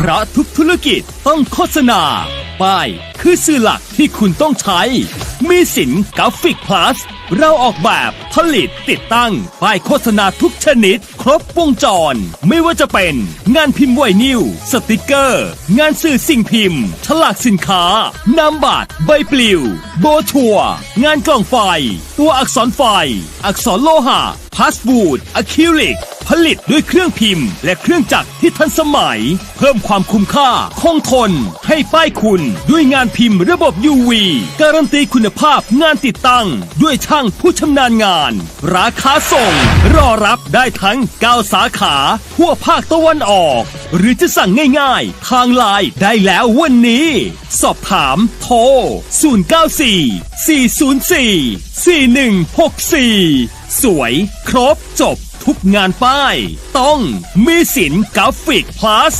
พราะทุกธุรกิจต้องโฆษณา ป้ายคือสื่อหลักที่คุณต้องใช้ มีสินกราฟิกพลัสเราออกแบบผลิตติดตั้งป้ายโฆษณาทุกชนิด รบวงจร ไม่ว่าจะเป็น งานพิมพ์ไวนิลสติกเกอร์ งานสื่อสิ่งพิมพ์ฉลากสินค้านามบัตรใบปลิว โบชัวร์งานกล่องไฟ ตัวอักษรไฟ อักษรโลหะพาสบูดอะคริลิก ผลิตด้วยเครื่องพิมพ์ และเครื่องจักรที่ทันสมัย เพิ่มความคุ้มค่าคงทน ให้ป้ายคุณ ด้วยงานพิมพ์ระบบ UV การันตีคุณภาพงานติดตั้ง ด้วยช่างผู้ชำนาญงาน ราคาส่ง รอรับได้ทั้ง9 สาขา ทั่วภาคตะวันออก หรือจะสั่งง่ายๆ ทางไลน์ได้แล้ววันนี้ สอบถามโทร 094 404 4164 สวยครบจบทุกงานป้าย ต้องมีสินกราฟิกพลัส